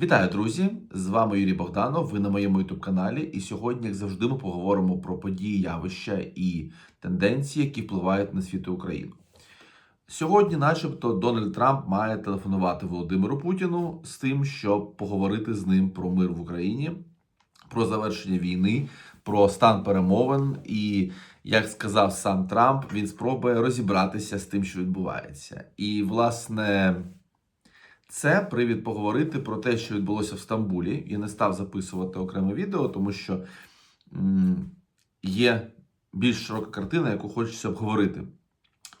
Вітаю, друзі! З вами Юрій Богданов. Ви на моєму youtube каналі. І сьогодні, як завжди, ми поговоримо про події, явища і тенденції, які впливають на світ і Україну. Сьогодні, начебто, Дональд Трамп має телефонувати Володимиру Путіну з тим, щоб поговорити з ним про мир в Україні, про завершення війни, про стан перемовин. І, як сказав сам Трамп, він спробує розібратися з тим, що відбувається. І, власне. Це привід поговорити про те, що відбулося в Стамбулі. Я не став записувати окреме відео, тому що є більш широка картина, яку хочеться обговорити.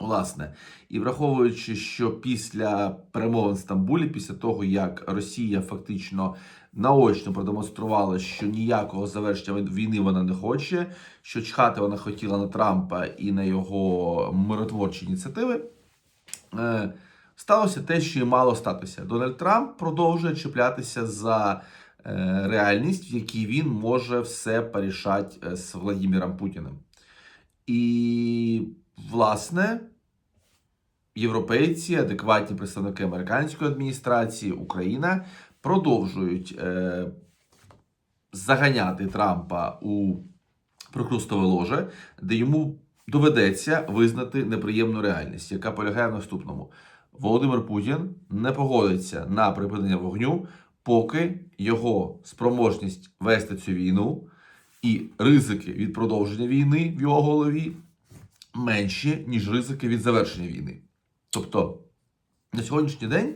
Власне, і враховуючи, що після перемовин в Стамбулі, після того як Росія фактично наочно продемонструвала, що ніякого завершення війни вона не хоче, що чхати вона хотіла на Трампа і на його миротворчі ініціативи. Сталося те, що і мало статися. Дональд Трамп продовжує чіплятися за е, реальність, в якій він може все порішати е, з Владимиром Путіним. І, власне, європейці, адекватні представники американської адміністрації, Україна продовжують е, заганяти Трампа у прокрустове ложе, де йому доведеться визнати неприємну реальність, яка полягає в наступному. Володимир Путін не погодиться на припинення вогню, поки його спроможність вести цю війну і ризики від продовження війни в його голові менші, ніж ризики від завершення війни. Тобто на сьогоднішній день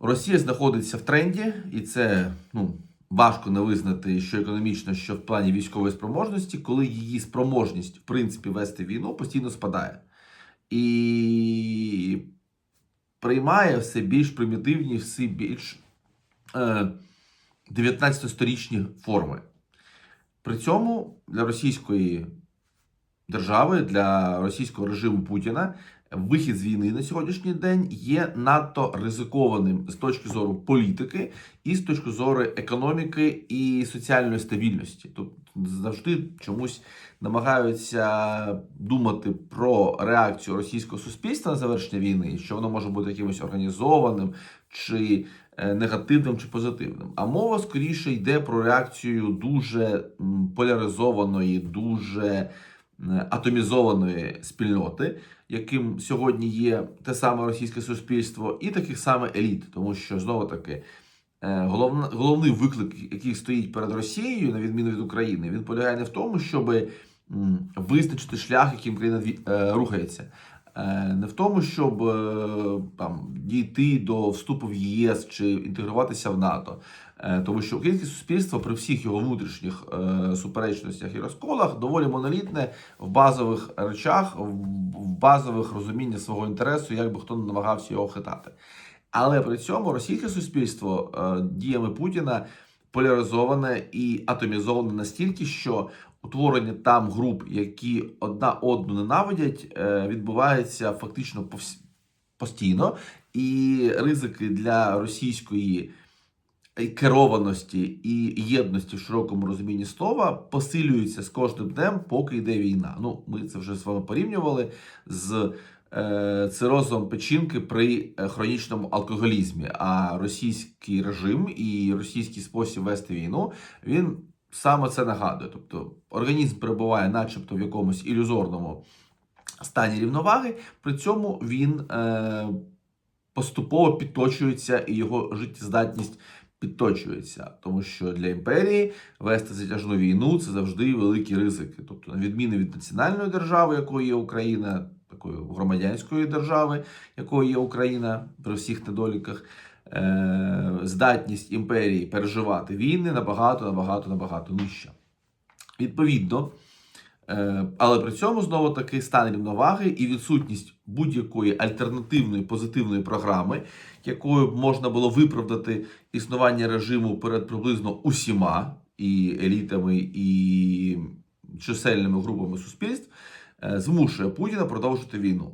Росія знаходиться в тренді, і це ну, важко не визнати, що економічно, що в плані військової спроможності, коли її спроможність в принципі вести війну постійно спадає. І приймає все більш примітивні, все більш е, 19-сторічні форми. При цьому для російської держави, для російського режиму Путіна вихід з війни на сьогоднішній день є надто ризикованим з точки зору політики і з точки зору економіки і соціальної стабільності. Тобто завжди чомусь намагаються думати про реакцію російського суспільства на завершення війни, що воно може бути якимось організованим чи е, негативним чи позитивним. А мова скоріше йде про реакцію дуже поляризованої, дуже атомізованої спільноти, яким сьогодні є те саме російське суспільство, і таких саме еліт, тому що знову таки. Е, Головна, головний виклик, який стоїть перед Росією, на відміну від України, він полягає не в тому, щоб визначити шлях, яким країна е, рухається, Е, не в тому, щоб там дійти до вступу в ЄС чи інтегруватися в НАТО. Тому що українське суспільство при всіх його внутрішніх суперечностях і розколах доволі монолітне в базових речах, в базових розуміннях свого інтересу, як би хто не намагався його хитати. Але при цьому російське суспільство е, діями Путіна поляризоване і атомізоване настільки, що утворення там груп, які одна одну ненавидять, е, відбувається фактично постійно, і ризики для російської керованості і єдності в широкому розумінні слова посилюються з кожним днем, поки йде війна. Ну, ми це вже з вами порівнювали з цирозом печінки при е, хронічному алкоголізмі. А російський режим і російський спосіб вести війну він саме це нагадує. Тобто організм перебуває, начебто, в якомусь ілюзорному стані рівноваги, при цьому він е, поступово підточується і його життєздатність підточується, тому що для імперії вести затяжну війну це завжди великі ризики. Тобто, на відміну від національної держави, якою є Україна, такої громадянської держави, якою є Україна при всіх недоліках, е- здатність імперії переживати війни набагато, набагато, набагато нижча. Відповідно. Е, Але при цьому знову таки стан рівноваги і відсутність будь-якої альтернативної позитивної програми, якою б можна було виправдати існування режиму перед приблизно усіма і елітами, і чисельними групами суспільств, змушує Путіна продовжити війну.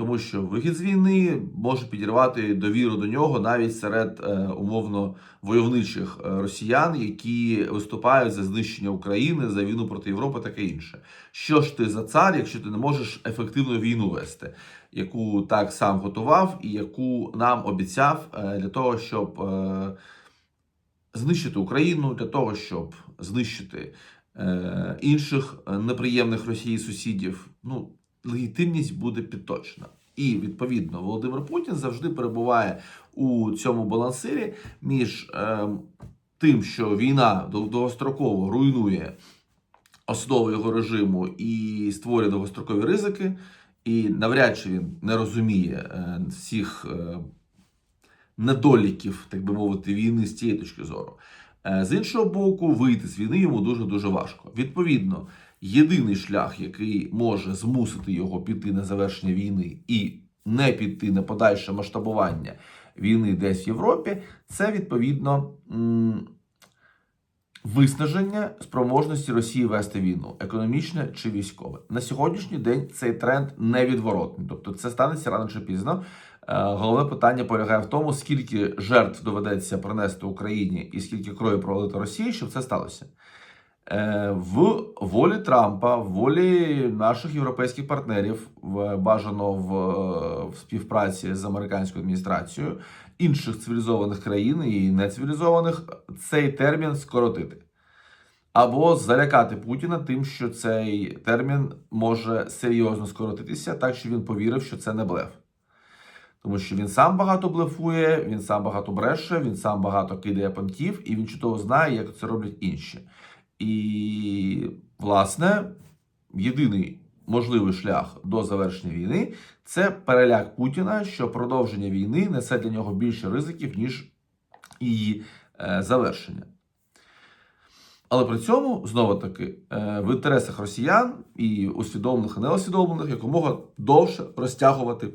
Тому що вихід з війни може підірвати довіру до нього навіть серед е, умовно войовничих е, росіян, які виступають за знищення України, за війну проти Європи, таке інше. Що ж ти за цар, якщо ти не можеш ефективну війну вести, яку так сам готував і яку нам обіцяв е, для того, щоб е, знищити Україну, для того, щоб знищити е, інших е, неприємних Росії сусідів, ну, легітимність буде підточна. І відповідно Володимир Путін завжди перебуває у цьому балансирі між е, тим, що війна довгостроково руйнує основи його режиму і створює довгострокові ризики, і навряд чи він не розуміє е, всіх е, недоліків, так би мовити, війни з цієї точки зору. Е, З іншого боку, вийти з війни йому дуже дуже важко. Відповідно, єдиний шлях, який може змусити його піти на завершення війни і не піти на подальше масштабування війни десь в Європі, це відповідно виснаження спроможності Росії вести війну, економічне чи військове. На сьогоднішній день цей тренд невідворотний, тобто це станеться рано чи пізно. Е, Головне питання полягає в тому, скільки жертв доведеться принести Україні і скільки крові пролити Росії, щоб це сталося. Е, В волі Трампа, в волі наших європейських партнерів, бажано в співпраці з американською адміністрацією інших цивілізованих країн і нецивілізованих цей термін скоротити. Або залякати Путіна тим, що цей термін може серйозно скоротитися, так що він повірив, що це не блеф. Тому що він сам багато блефує, він сам багато бреше, він сам багато кидає понтів, і він чудово знає, як це роблять інші. І, власне, єдиний можливий шлях до завершення війни це переляк Путіна, що продовження війни несе для нього більше ризиків, ніж її е, завершення. Але при цьому, знову таки, е, в інтересах росіян і усвідомлених і неусвідомлених якомога довше розтягувати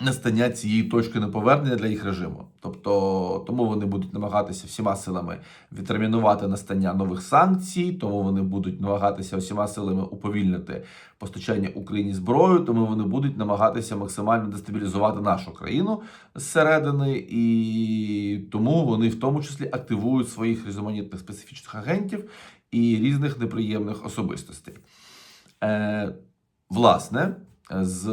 настання цієї точки неповернення для їх режиму. Тобто, тому вони будуть намагатися всіма силами відтермінувати настання нових санкцій, тому вони будуть намагатися всіма силами уповільнити постачання Україні зброю, тому вони будуть намагатися максимально дестабілізувати нашу країну зсередини, і тому вони в тому числі активують своїх різноманітних специфічних агентів і різних неприємних особистостей. Е, власне, з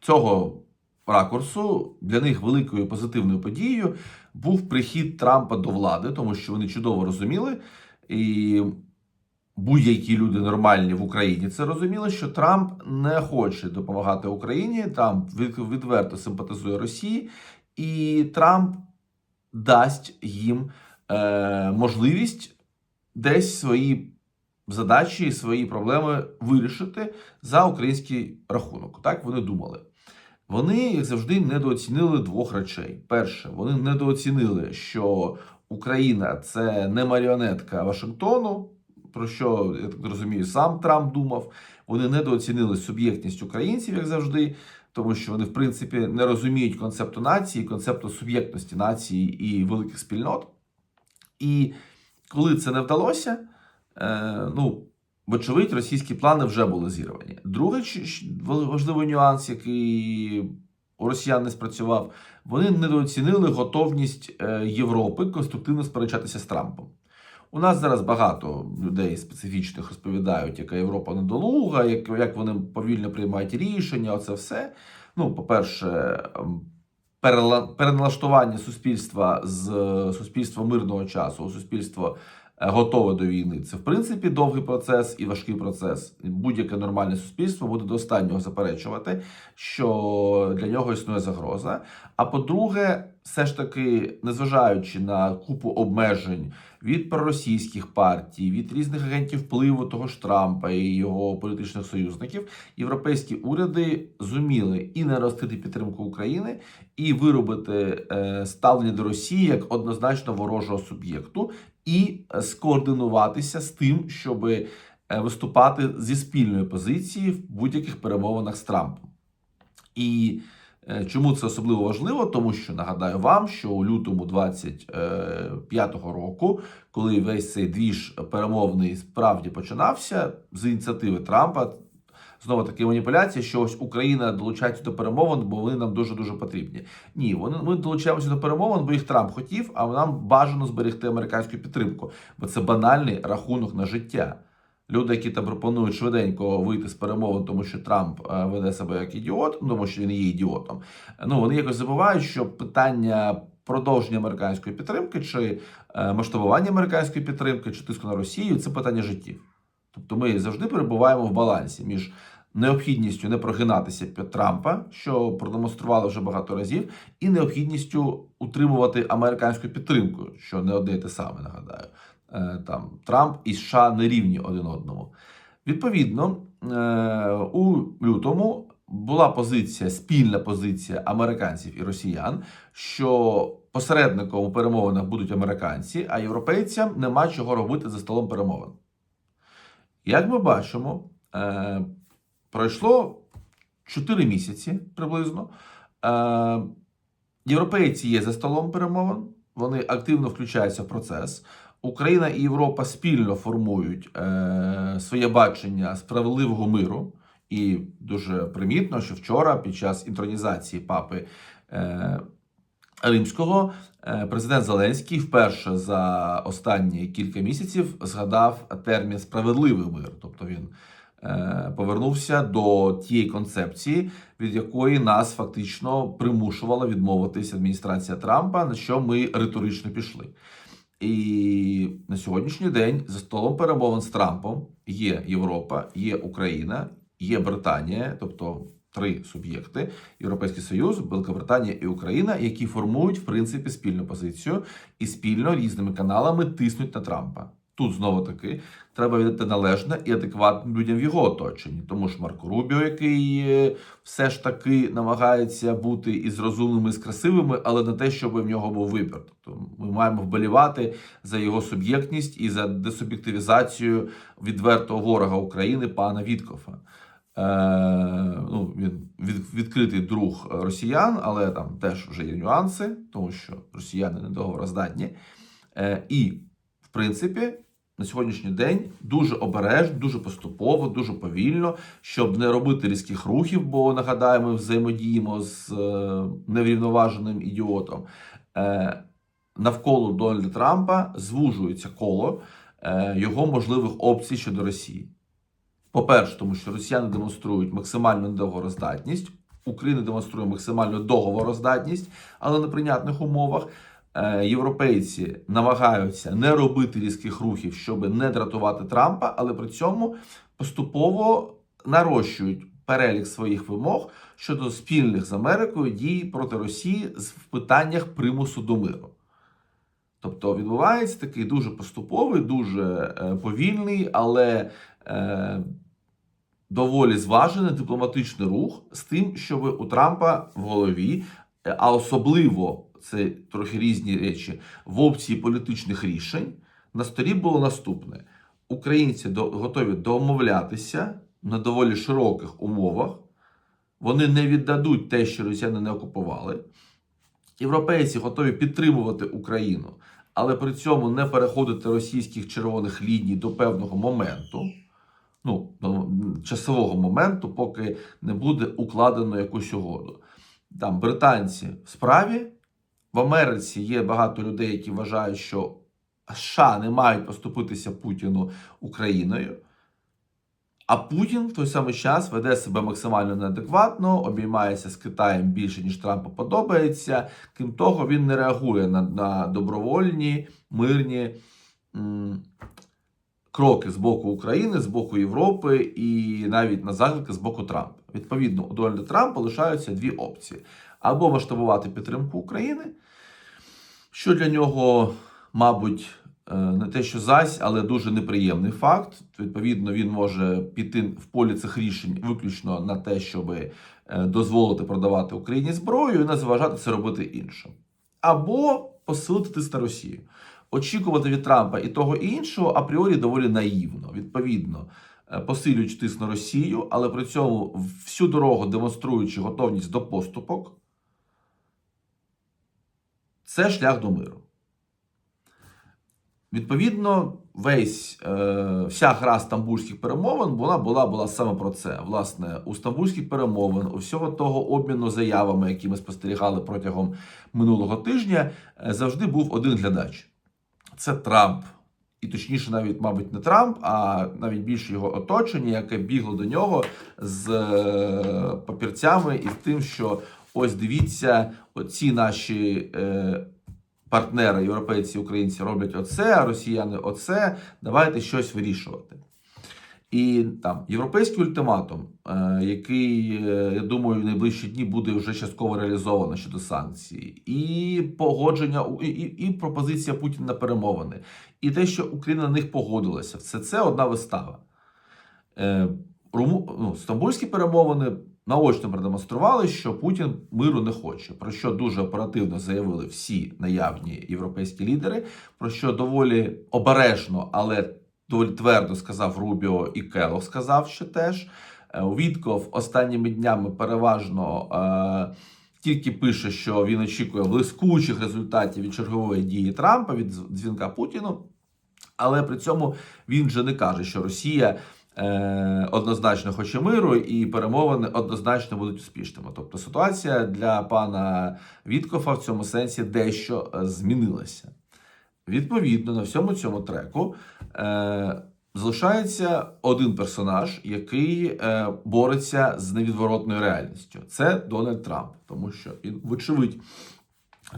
цього ракурсу для них великою позитивною подією був прихід Трампа до влади, тому що вони чудово розуміли, і будь-які люди нормальні в Україні це розуміли, що Трамп не хоче допомагати Україні. Трамп відверто симпатизує Росії, і Трамп дасть їм е, можливість десь свої задачі і свої проблеми вирішити за український рахунок. Так вони думали. Вони, як завжди, недооцінили двох речей. Перше, вони недооцінили, що Україна це не маріонетка Вашингтону, про що я так розумію, сам Трамп думав. Вони недооцінили суб'єктність українців, як завжди, тому що вони, в принципі, не розуміють концепту нації, концепту суб'єктності нації і великих спільнот. І коли це не вдалося, е, ну, вочевидь, російські плани вже були зірвані. Другий важливий нюанс, який у росіян не спрацював, вони недооцінили готовність е, Європи конструктивно сперечатися з Трампом. У нас зараз багато людей специфічних розповідають, яка Європа недолуга, як, як вони повільно приймають рішення, оце все. Ну, по-перше, переналаштування суспільства з суспільства мирного часу у суспільство готове до війни. Це в принципі довгий процес і важкий процес. Будь-яке нормальне суспільство буде до останнього заперечувати, що для нього існує загроза. А по-друге, все ж таки, незважаючи на купу обмежень від проросійських партій, від різних агентів впливу того ж Трампа і його політичних союзників, європейські уряди зуміли і наростити підтримку України, і виробити е, ставлення до Росії як однозначно ворожого суб'єкту, і скоординуватися з тим, щоб е, виступати зі спільної позиції в будь-яких перемовинах з Трампом. І чому це особливо важливо? Тому що нагадаю вам, що у лютому 25-го року, коли весь цей двіж перемовний справді починався з ініціативи Трампа. Знову таки маніпуляція, що ось Україна долучається до перемовин, бо вони нам дуже дуже потрібні. Ні, вони ми долучаємося до перемовин, бо їх Трамп хотів, а нам бажано зберегти американську підтримку, бо це банальний рахунок на життя. Люди, які там пропонують швиденько вийти з перемовин, тому що Трамп е, веде себе як ідіот, ну, тому що він є ідіотом. Ну вони якось забувають, що питання продовження американської підтримки, чи е, масштабування американської підтримки, чи тиску на Росію це питання життів. Тобто ми завжди перебуваємо в балансі між необхідністю не прогинатися під Трампа, що продемонстрували вже багато разів, і необхідністю утримувати американську підтримку, що не одне те саме нагадаю. Е, Там Трамп і США не рівні один одному. Відповідно, е, у лютому була позиція, спільна позиція американців і росіян, що посередником у перемовинах будуть американці, а європейцям нема чого робити за столом перемовин. Як ми бачимо, е, пройшло 4 місяці приблизно. Європейці є за столом перемовин, вони активно включаються в процес. Україна і Європа спільно формують е, своє бачення справедливого миру. І дуже примітно, що вчора, під час інтронізації папи е, Римського, е, президент Зеленський вперше за останні кілька місяців згадав термін справедливий мир. Тобто він е, повернувся до тієї концепції, від якої нас фактично примушувала відмовитись адміністрація Трампа, на що ми риторично пішли. І на сьогоднішній день за столом перемовин з Трампом є Європа, є Україна, є Британія, тобто три суб'єкти: Європейський Союз, Великобританія і Україна, які формують в принципі спільну позицію і спільно різними каналами тиснуть на Трампа. Тут знову таки треба віддати належне і адекватним людям в його оточенні. Тому ж Марко Рубіо, який е, все ж таки намагається бути і з розумними, і з красивими, але не те, щоб в нього був вибір. Тобто ми маємо вболівати за його суб'єктність і за десуб'єктивізацію відвертого ворога України пана Віткофа. Е, ну, він від, відкритий друг росіян, але там теж вже є нюанси, тому що росіяни недоговороздатні. Е, і, в принципі, на сьогоднішній день дуже обережно, дуже поступово, дуже повільно, щоб не робити різких рухів, бо нагадаємо, ми взаємодіємо з е, неврівноваженим ідіотом. Е, навколо Дональда Трампа звужується коло е, його можливих опцій щодо Росії. По-перше, тому що росіяни демонструють максимальну недоговороздатність, Україна демонструє максимальну договороздатність, але на прийнятних умовах. Е, Європейці намагаються не робити різких рухів, щоб не дратувати Трампа, але при цьому поступово нарощують перелік своїх вимог щодо спільних з Америкою дій проти Росії в питаннях примусу до миру. Тобто відбувається такий дуже поступовий, дуже е, повільний, але е, доволі зважений дипломатичний рух з тим, щоб у Трампа в голові, е, а особливо це трохи різні речі, в опції політичних рішень на столі було наступне: українці готові домовлятися на доволі широких умовах. Вони не віддадуть те, що росіяни не окупували. Європейці готові підтримувати Україну, але при цьому не переходити російських червоних ліній до певного моменту, ну, часового моменту, поки не буде укладено якусь угоду. Там британці в справі. В Америці є багато людей, які вважають, що США не мають поступитися Путіну Україною. А Путін в той самий час веде себе максимально неадекватно, обіймається з Китаєм більше, ніж Трампу подобається. Крім того, він не реагує на, на добровольні, мирні м, кроки з боку України, з боку Європи і навіть на заклики з боку Трампа. Відповідно, у Дональда Трампа лишаються дві опції: або масштабувати підтримку України, що для нього, мабуть, е, не те, що зась, але дуже неприємний факт. Відповідно, він може піти в полі цих рішень виключно на те, щоб е, дозволити продавати Україні зброю і не заважати це робити іншим. Або посилити тиск Росію. Очікувати від Трампа і того і іншого апріорі доволі наївно. Відповідно, е, посилюючи тиск на Росію, але при цьому всю дорогу демонструючи готовність до поступок. Це шлях до миру. Відповідно, весь е, вся гра стамбульських перемовин вона була, була саме про це. Власне, у стамбульських перемовин, у всього того обміну заявами, які ми спостерігали протягом минулого тижня, е, завжди був один глядач: це Трамп. І точніше, навіть, мабуть, не Трамп, а навіть більше його оточення, яке бігло до нього з е, папірцями і з тим, що ось дивіться, оці наші е, партнери, європейці, українці роблять оце, а росіяни оце. Давайте щось вирішувати. І там європейський ультиматум, е, який, е, я думаю, в найближчі дні буде вже частково реалізовано щодо санкцій, і погодження, і, і, і пропозиція Путіна на перемовини, і те, що Україна на них погодилася, все це одна вистава. Е, Руму, ну, стамбульські перемовини наочно продемонстрували, що Путін миру не хоче, про що дуже оперативно заявили всі наявні європейські лідери, про що доволі обережно, але доволі твердо сказав Рубіо і Келох сказав ще теж. Е, Вітков останніми днями переважно е, тільки пише, що він очікує блискучих результатів від чергової дії Трампа від дзвінка Путіну. Але при цьому він вже не каже, що Росія однозначно хоче миру і перемовини однозначно будуть успішними. Тобто ситуація для пана Віткофа в цьому сенсі дещо е, змінилася. Відповідно, на всьому цьому треку е, залишається один персонаж, який е, бореться з невідворотною реальністю. Це Дональд Трамп, тому що він, вочевидь,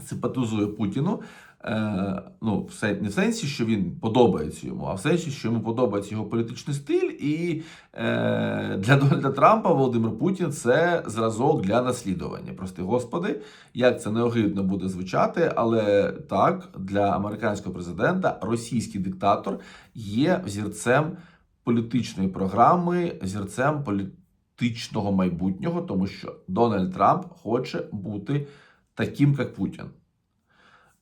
симпатизує Путіну. Е, ну, не в сенсі, що він подобається йому, а в сенсі, що йому подобається його політичний стиль. І е, для Дональда Трампа Володимир Путін це зразок для наслідування. Прости господи, як це неогидно буде звучати, але так, для американського президента російський диктатор є взірцем політичної програми, взірцем політичного майбутнього, тому що Дональд Трамп хоче бути таким, як Путін.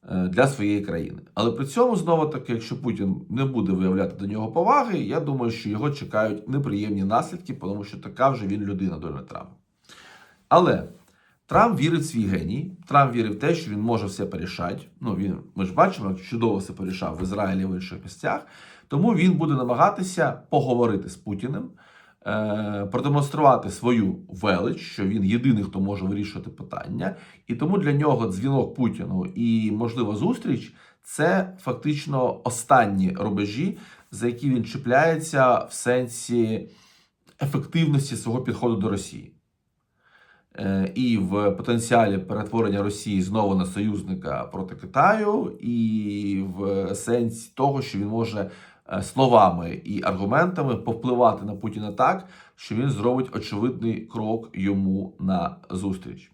Е, Для своєї країни, але при цьому знову таки, якщо Путін не буде виявляти до нього поваги, я думаю, що його чекають неприємні наслідки, тому що така вже він людина Дональд Трамп. Але Трамп вірить в свій геній. Трамп вірить в те, що він може все порішати. Ну він ми ж бачимо, чудово все порішав в Ізраїлі в інших місцях. Тому він буде намагатися поговорити з Путіним, продемонструвати свою велич, що він єдиний, хто може вирішувати питання. І тому для нього дзвінок Путіну і можлива зустріч це фактично останні рубежі, за які він чіпляється в сенсі ефективності свого підходу до Росії. Е, І в потенціалі перетворення Росії знову на союзника проти Китаю, і в сенсі того, що він може е, словами і аргументами повпливати на Путіна так, що він зробить очевидний крок йому на зустріч.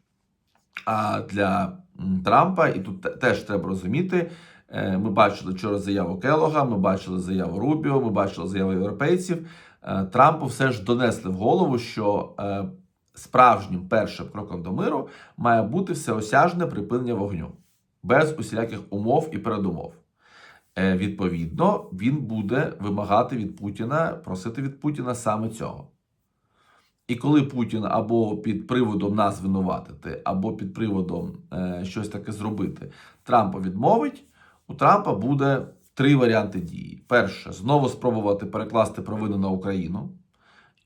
А для Трампа, і тут теж треба розуміти, е, ми бачили вчора заяву Келога, ми бачили заяву Рубіо, ми бачили заяву європейців. Е, Трампу все ж донесли в голову, що е, справжнім першим кроком до миру має бути всеосяжне припинення вогню без усіляких умов і передумов. Е, Відповідно, він буде вимагати від Путіна, просити від Путіна саме цього. І коли Путін або під приводом нас звинуватити, або під приводом е, щось таке зробити, Трампа відмовить, у Трампа буде три варіанти дії. Перше, знову спробувати перекласти провину на Україну.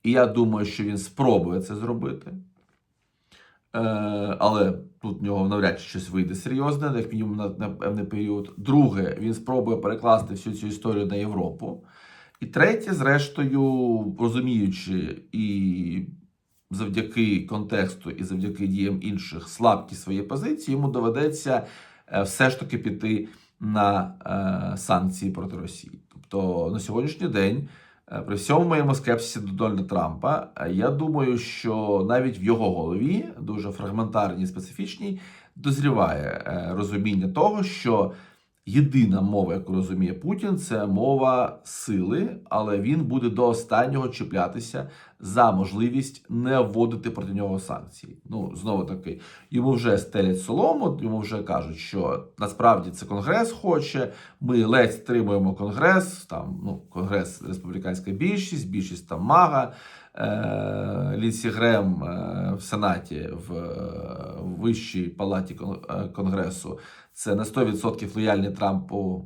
І я думаю, що він спробує це зробити. Е, але тут в нього навряд чи щось вийде серйозне, як мінімум на, на певний період. Друге, він спробує перекласти всю цю історію на Європу. І третє, зрештою, розуміючи і завдяки контексту, і завдяки діям інших слабкість своєї позиції, йому доведеться е, все ж таки піти на е, санкції проти Росії. Тобто на сьогоднішній день. Е, При всьому моєму скепсисі до Дональда Трампа, е, я думаю, що навіть в його голові, дуже фрагментарній специфічній, дозріває е, розуміння того, що єдина мова, яку розуміє Путін, це мова сили, але він буде до останнього чіплятися за можливість не вводити проти нього санкції. Ну знову таки, йому вже стелять солому, йому вже кажуть, що насправді це конгрес хоче. Ми ледь стримуємо конгрес. Там ну конгрес республіканська більшість, більшість там мага. Е, Лінсі Грем е, в Сенаті в е, вищій палаті Конгресу це на 100% лояльний Трампу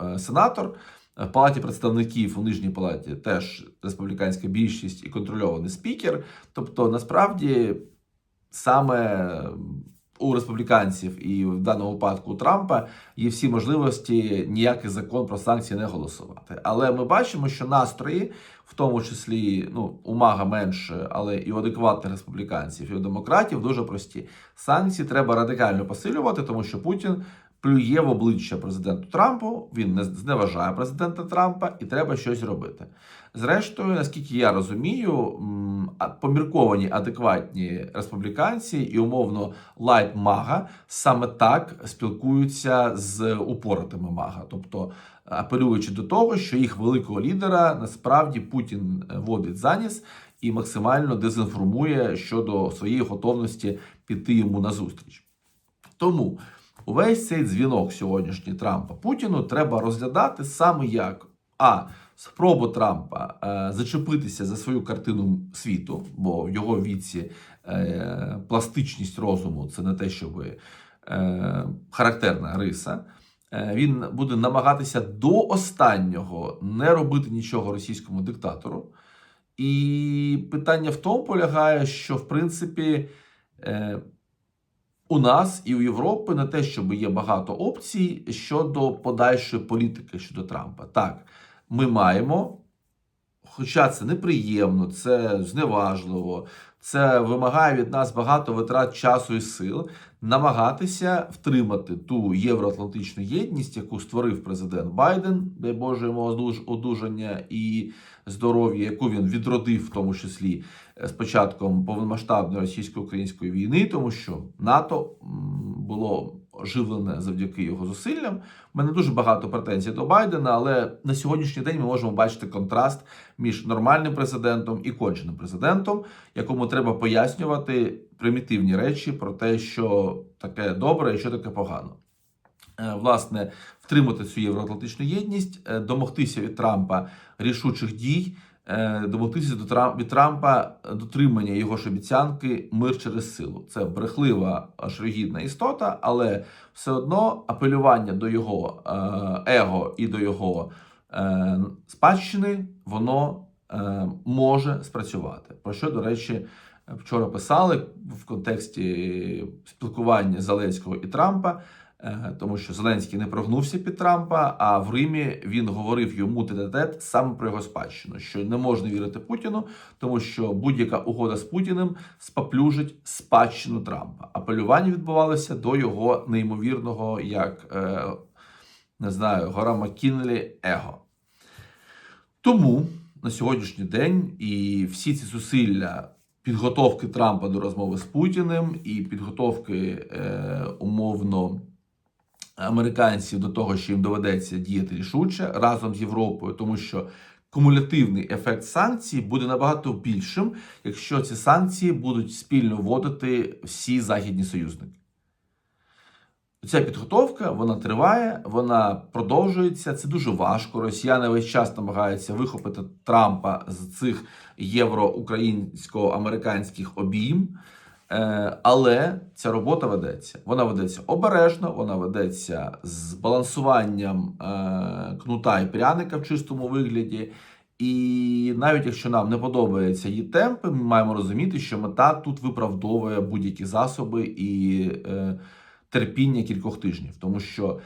е, сенатор. В палаті представників у нижній палаті теж республіканська більшість і контрольований спікер. Тобто, насправді, саме у республіканців і в даному випадку у Трампа є всі можливості ніякий закон про санкції не голосувати. Але ми бачимо, що настрої, в тому числі ну, умага менше, але і у адекватних республіканців, і у демократів дуже прості. Санкції треба радикально посилювати, тому що Путін плює в обличчя президенту Трампу. Він не зневажає президента Трампа і треба щось робити. Зрештою, наскільки я розумію, помірковані адекватні республіканці і умовно лайт мага саме так спілкуються з упоротими мага, тобто апелюючи до того, що їх великого лідера насправді Путін е, водить за ніс і максимально дезінформує щодо своєї готовності піти йому на зустріч. Тому увесь цей дзвінок сьогоднішній Трампа Путіну треба розглядати саме як а. Спробу Трампа е, зачепитися за свою картину світу, бо в його віці е, пластичність розуму це не те, щоб е, характерна риса. Е, він буде намагатися до останнього не робити нічого російському диктатору. І питання в тому полягає, що в принципі е, у нас і у Європи на те, щоб є багато опцій щодо подальшої політики щодо Трампа. Так, ми маємо, хоча це неприємно, це зневажливо, це вимагає від нас багато витрат часу і сил, намагатися втримати ту євроатлантичну єдність, яку створив президент Байден, дай Боже йому одуж- одужання і здоров'я, яку він відродив, в тому числі е, з початком повномасштабної російсько-української війни, тому що НАТО було оживлене завдяки його зусиллям. У мене дуже багато претензій до Байдена, але на сьогоднішній день ми можемо бачити контраст між нормальним президентом і конченим президентом, якому треба пояснювати примітивні речі про те, що таке добре і що таке погано. Е, Власне, втримати цю євроатлантичну єдність, е, домогтися від Трампа рішучих дій, домогтися до Трам- від Трампа дотримання його ж обіцянки мир через силу. Це брехлива шригідна істота, але все одно апелювання до його е, его і до його е, спадщини воно е, може спрацювати. Про що, до речі, вчора писали в контексті спілкування Зеленського і Трампа. Е, Тому що Зеленський не прогнувся під Трампа, а в Римі він говорив йому тет саме про його спадщину, що не можна вірити Путіну, тому що будь-яка угода з Путіним споплюжить спадщину Трампа. Апелювання відбувалося до його неймовірного, як е, не знаю, гора Маккінлі его. Тому на сьогоднішній день і всі ці зусилля підготовки Трампа до розмови з Путіним і підготовки е, умовно американців до того, що їм доведеться діяти рішуче разом з Європою, тому що кумулятивний ефект санкцій буде набагато більшим, якщо ці санкції будуть спільно вводити всі західні союзники. Ця підготовка вона триває, вона продовжується. Це дуже важко. Росіяни весь час намагаються вихопити Трампа з цих євро-українсько-американських обійм. Е, Але ця робота ведеться. Вона ведеться обережно, вона ведеться з балансуванням е, кнута і пряника в чистому вигляді. І навіть якщо нам не подобаються її темпи, ми маємо розуміти, що мета тут виправдовує будь-які засоби і е, терпіння кількох тижнів, тому що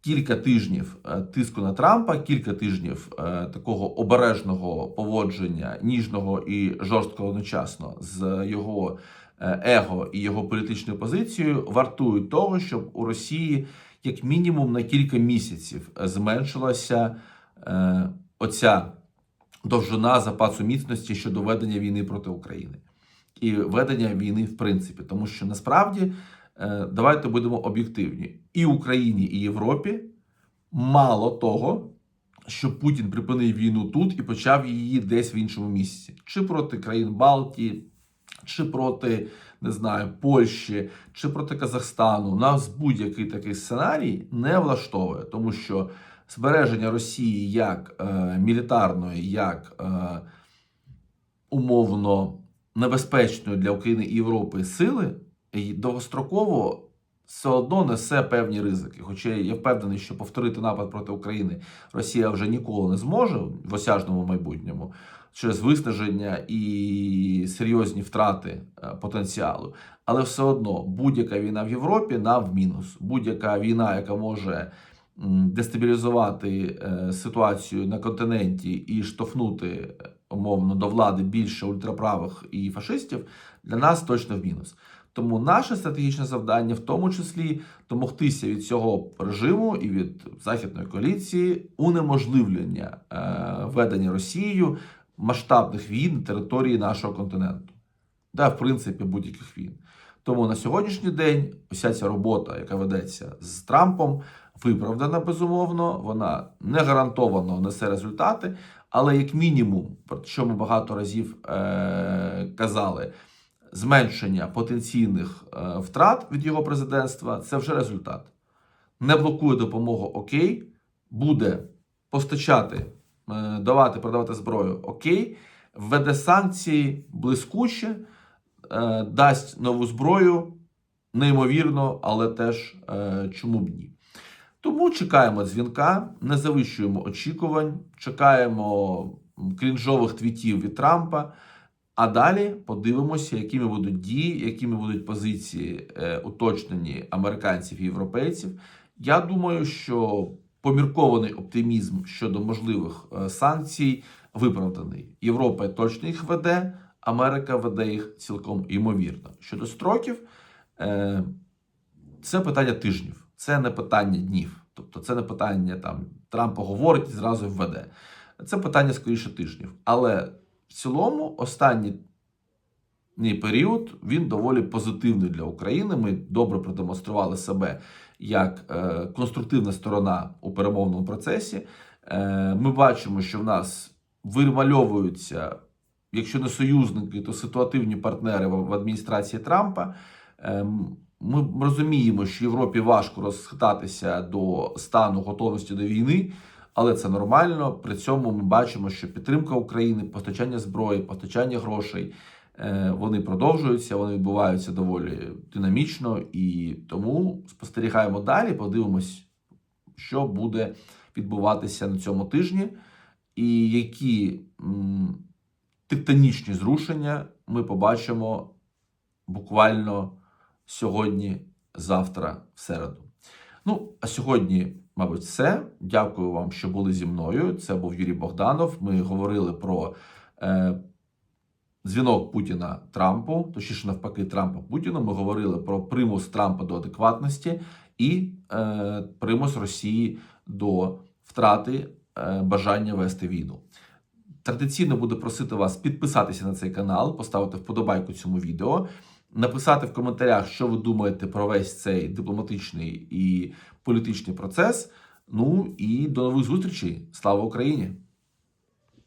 кілька тижнів тиску на Трампа, кілька тижнів такого обережного поводження, ніжного і жорсткого одночасно з його его і його політичною позицією вартують того, щоб у Росії як мінімум на кілька місяців зменшилася е, оця довжина запасу міцності щодо ведення війни проти України. І ведення війни в принципі, тому що насправді е, давайте будемо об'єктивні. І Україні, і Європі мало того, що Путін припинив війну тут і почав її десь в іншому місці, чи проти країн Балтії, чи проти не знаю Польщі, чи проти Казахстану. Нас будь-який такий сценарій не влаштовує, тому що збереження Росії як е, мілітарної, як е, умовно небезпечної для України і Європи сили довгостроково все одно несе певні ризики. Хоча я впевнений, що повторити напад проти України Росія вже ніколи не зможе в осяжному майбутньому через виснаження і серйозні втрати е, потенціалу. Але все одно будь-яка війна в Європі нам в мінус. Будь-яка війна, яка може дестабілізувати е, ситуацію на континенті і штовхнути е, умовно до влади більше ультраправих і фашистів, для нас точно в мінус. Тому наше стратегічне завдання, в тому числі, домогтися від цього режиму і від західної коаліції унеможливлення е, ведення Росією масштабних війн на території нашого континенту, да, в принципі, будь-яких війн. Тому на сьогоднішній день вся ця робота, яка ведеться з Трампом, виправдана безумовно. Вона не гарантовано несе результати, але як мінімум, про що ми багато разів е- казали, зменшення потенційних е- втрат від його президентства це вже результат. Не блокує допомогу окей, буде постачати, е- давати, продавати зброю окей, введе санкції блискуче, е- дасть нову зброю, неймовірно, але теж чому б ні. Тому чекаємо дзвінка, не завищуємо очікувань, чекаємо крінжових твітів від Трампа. А далі подивимося, якими будуть дії, якими будуть позиції е, уточнені американців і європейців. Я думаю, що поміркований оптимізм щодо можливих е, санкцій виправданий. Європа точно їх веде, Америка веде їх цілком ймовірно. Щодо строків, е, це питання тижнів, це не питання днів. Тобто, це не питання там Трамп говорить і зразу введе. Це питання скоріше тижнів. Але в цілому останній період він доволі позитивний для України. Ми добре продемонстрували себе як е, конструктивна сторона у перемовному процесі. Е, ми бачимо, що в нас вимальовуються, якщо не союзники, то ситуативні партнери в, адміністрації Трампа. Е, ми розуміємо, що Європі важко розхитатися до стану готовності до війни, але це нормально. При цьому ми бачимо, що підтримка України, постачання зброї, постачання грошей е, вони продовжуються, вони відбуваються доволі динамічно і тому спостерігаємо далі. Подивимось, що буде відбуватися на цьому тижні, і які тектонічні зрушення ми побачимо буквально сьогодні, завтра, в середу. Ну, а сьогодні, мабуть, все. Дякую вам, що були зі мною. Це був Юрій Богданов. Ми говорили про е, дзвінок Путіна Трампу, точніше, навпаки, Трампа Путіну. Ми говорили про примус Трампа до адекватності і е, примус Росії до втрати е, бажання вести війну. Традиційно буду просити вас підписатися на цей канал, поставити вподобайку цьому відео написати в коментарях, що ви думаєте про весь цей дипломатичний і політичний процес. Ну і до нових зустрічей. Слава Україні!